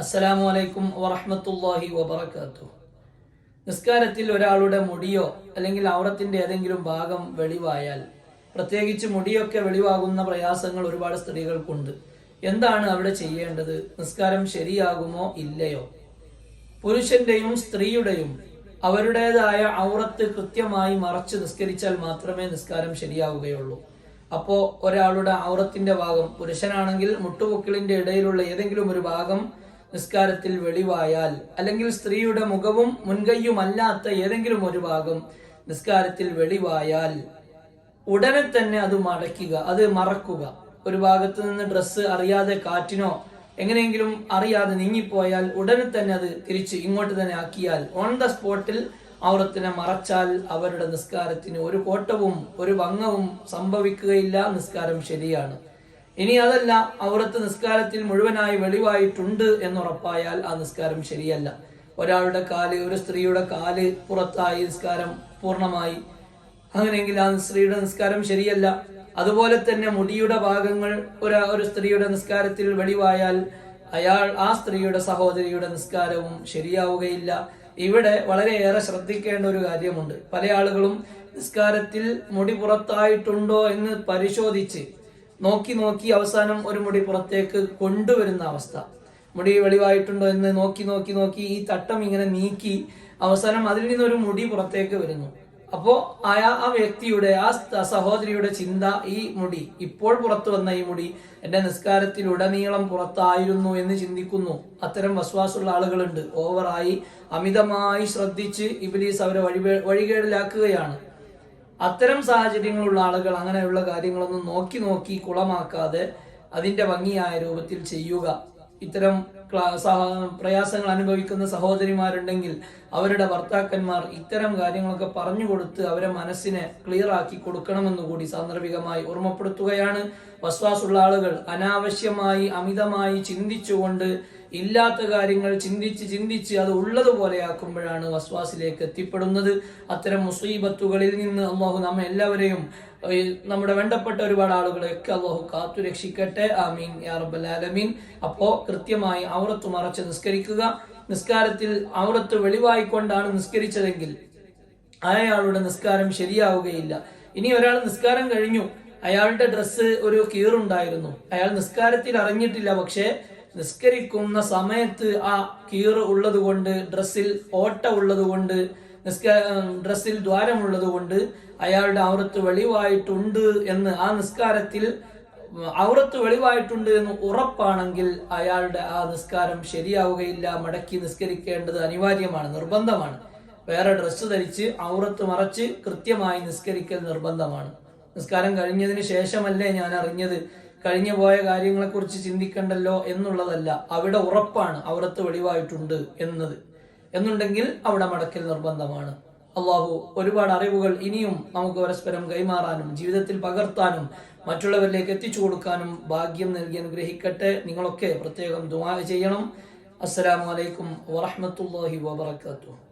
അസ്സലാമു അലൈക്കും വറഹമത്തല്ലാഹി വബർക്കാത്തു നിസ്കാരത്തിൽ ഒരാളുടെ മുടിയോ അല്ലെങ്കിൽ ഔറത്തിന്റെ ഏതെങ്കിലും ഭാഗം വെളിവായാൽ പ്രത്യേകിച്ച് മുടിയൊക്കെ വെളിവാകുന്ന പ്രയാസങ്ങൾ ഒരുപാട് സ്ത്രീകൾക്കുണ്ട്. എന്താണ് അവിടെ ചെയ്യേണ്ടത്? നിസ്കാരം ശരിയാകുമോ ഇല്ലയോ? പുരുഷന്റെയും സ്ത്രീയുടെയും അവരുടേതായ ഔറത്ത് കൃത്യമായി മറച്ച് നിസ്കരിച്ചാൽ മാത്രമേ നിസ്കാരം ശരിയാവുകയുള്ളൂ. അപ്പോൾ ഒരാളുടെ ഔറത്തിന്റെ ഭാഗം പുരുഷനാണെങ്കിൽ മുട്ടുപൊക്കിളിന്റെ ഇടയിലുള്ള ഏതെങ്കിലും ഒരു ഭാഗം നിസ്കാരത്തിൽ വെളിവായാൽ അല്ലെങ്കിൽ സ്ത്രീയുടെ മുഖവും മുൻകൈയുമല്ലാത്ത ഏതെങ്കിലും ഒരു ഭാഗം നിസ്കാരത്തിൽ വെളിവായാൽ ഉടനെ തന്നെ അത് മടക്കുക അത് മറക്കുക. ഒരു ഭാഗത്ത് നിന്ന് ഡ്രസ്സ് അറിയാതെ കാറ്റിനോ എങ്ങനെയെങ്കിലും അറിയാതെ നീങ്ങിപ്പോയാൽ ഉടനെ തന്നെ അത് തിരിച്ച് ഇങ്ങോട്ട് തന്നെ ആക്കിയാൽ ഓൺ ദ സ്പോട്ടിൽ ഔറത്തിനെ മറച്ചാൽ അവരുടെ നിസ്കാരത്തിന് ഒരു കോട്ടവും ഒരു ഭംഗവും സംഭവിക്കുകയില്ല നിസ്കാരം ശരിയാണ്. ഇനി അതല്ല ഔറത്ത് നിസ്കാരത്തിൽ മുഴുവനായി വെളിവായിട്ടുണ്ട് എന്നുറപ്പായാൽ ആ നിസ്കാരം ശരിയല്ല. ഒരാളുടെ കാൽ ഒരു സ്ത്രീയുടെ കാൽ പുറത്തായി നിസ്കാരം പൂർണമായി. അങ്ങനെയെങ്കിൽ ആ സ്ത്രീയുടെ നിസ്കാരം ശരിയല്ല. അതുപോലെ തന്നെ മുടിയുടെ ഭാഗങ്ങൾ ഒരു ഒരു സ്ത്രീയുടെ നിസ്കാരത്തിൽ വെളിവായാൽ അയാൾ ആ സ്ത്രീയുടെ സഹോദരിയുടെ നിസ്കാരവും ശരിയാവുകയില്ല. ഇവിടെ വളരെയേറെ ശ്രദ്ധിക്കേണ്ട ഒരു കാര്യമുണ്ട്. പല ആളുകളും നിസ്കാരത്തിൽ മുടി പുറത്തായിട്ടുണ്ടോ എന്ന് പരിശോധിച്ച് നോക്കി നോക്കി അവസാനം ഒരു മുടി പുറത്തേക്ക് കൊണ്ടുവരുന്ന അവസ്ഥ. മുടി വെളിവായിട്ടുണ്ടോ എന്ന് നോക്കി നോക്കി നോക്കി ഈ തട്ടം ഇങ്ങനെ നീക്കി അവസാനം അതിൽ നിന്നൊരു മുടി പുറത്തേക്ക് വരുന്നു. അപ്പോ ആ വ്യക്തിയുടെ ആ സഹോദരിയുടെ ചിന്ത ഈ മുടി ഇപ്പോൾ പുറത്തു വന്ന ഈ മുടി എന്റെ നിസ്കാരത്തിൽ ഉടനീളം പുറത്തായിരുന്നു എന്ന് ചിന്തിക്കുന്നു. അത്തരം വസ്വാസുള്ള ആളുകളുണ്ട്. ഓവറായി അമിതമായി ശ്രദ്ധിച്ച് ഇബിലീസ് അവരെ വഴി വഴികേടിലാക്കുകയാണ്. അത്തരം സാഹചര്യങ്ങളുള്ള ആളുകൾ അങ്ങനെയുള്ള കാര്യങ്ങളൊന്നും നോക്കി നോക്കി കുളമാക്കാതെ അതിന്റെ ഭംഗിയായ രൂപത്തിൽ ചെയ്യുക. ഇത്തരം പ്രയാസങ്ങൾ അനുഭവിക്കുന്ന സഹോദരിമാരുണ്ടെങ്കിൽ അവരുടെ ഭർത്താക്കന്മാർ ഇത്തരം കാര്യങ്ങളൊക്കെ പറഞ്ഞു കൊടുത്ത് അവരെ മനസ്സിനെ ക്ലിയർ ആക്കി കൊടുക്കണമെന്ന് കൂടി സാന്ദർഭികമായി ഓർമ്മപ്പെടുത്തുകയാണ്. വസ്വാസുള്ള ആളുകൾ അനാവശ്യമായി അമിതമായി ചിന്തിച്ചുകൊണ്ട് ഇല്ലാത്ത കാര്യങ്ങൾ ചിന്തിച്ച് ചിന്തിച്ച് അത് ഉള്ളതുപോലെയാക്കുമ്പോഴാണ് വസ്വാസിലേക്ക് എത്തിപ്പെടുന്നത്. അത്തരം മുസീബത്തുകളിൽ നിന്ന് അള്ളാഹു നമ്മെ എല്ലാവരെയും നമ്മുടെ വേണ്ടപ്പെട്ട ഒരുപാട് ആളുകളെയൊക്കെ അള്ളാഹു കാത്തു രക്ഷിക്കട്ടെ. ആമീൻ. യാ റബ്ബൽ ആലമീൻ. അപ്പോ കൃത്യമായി ഔറത്ത് മറച്ച് നിസ്കരിക്കുക. നിസ്കാരത്തിൽ ഔറത്ത് വെളിവായിക്കൊണ്ടാണ് നിസ്കരിച്ചതെങ്കിൽ അയാളുടെ നിസ്കാരം ശരിയാവുകയില്ല. ഇനി ഒരാൾ നിസ്കാരം കഴിഞ്ഞു. അയാളുടെ ഡ്രസ്സ് ഒരു കീറുണ്ടായിരുന്നു. അയാൾ നിസ്കാരത്തിൽ അറിഞ്ഞിട്ടില്ല പക്ഷേ നിസ്കരിക്കുന്ന സമയത്ത് ആ കീറ് ഉള്ളത് കൊണ്ട് ഡ്രസ്സിൽ ഓട്ട ഉള്ളത് കൊണ്ട് ഡ്രസ്സിൽ ദ്വാരമുള്ളത് കൊണ്ട് അയാളുടെ ഔറത്ത് വെളിവായിട്ടുണ്ട് എന്ന് ആ നിസ്കാരത്തിൽ ഔറത്ത് വെളിവായിട്ടുണ്ട് എന്ന് ഉറപ്പാണെങ്കിൽ അയാളുടെ ആ നിസ്കാരം ശരിയാവുകയില്ല മടക്കി നിസ്കരിക്കേണ്ടത് അനിവാര്യമാണ് നിർബന്ധമാണ്. വേറെ ഡ്രസ്സ് ധരിച്ച് ഔറത്ത് മറച്ച് കൃത്യമായി നിസ്കരിക്കൽ നിർബന്ധമാണ്. നിസ്കാരം കഴിഞ്ഞതിന് ശേഷമല്ലേ ഞാൻ അറിഞ്ഞത്? കഴിഞ്ഞു പോയ കാര്യങ്ങളെക്കുറിച്ച് ചിന്തിക്കണ്ടല്ലോ എന്നുള്ളതല്ല അവിടെ ഉറപ്പാണ് ഔറത്ത് വെളിവായിട്ടുണ്ട് എന്നത്. എന്നുണ്ടെങ്കിൽ അവിടെ മടക്കൽ നിർബന്ധമാണ്. അള്ളാഹു ഒരുപാട് അറിവുകൾ ഇനിയും നമുക്ക് പരസ്പരം കൈമാറാനും ജീവിതത്തിൽ പകർത്താനും മറ്റുള്ളവരിലേക്ക് എത്തിച്ചു കൊടുക്കാനും ഭാഗ്യം നൽകി അനുഗ്രഹിക്കട്ടെ. നിങ്ങളൊക്കെ പ്രത്യേകം ദുവാ ചെയ്യണം. അസ്സലാമു അലൈക്കും വറഹ്മത്തുള്ളാഹി വബറകാതുഹു.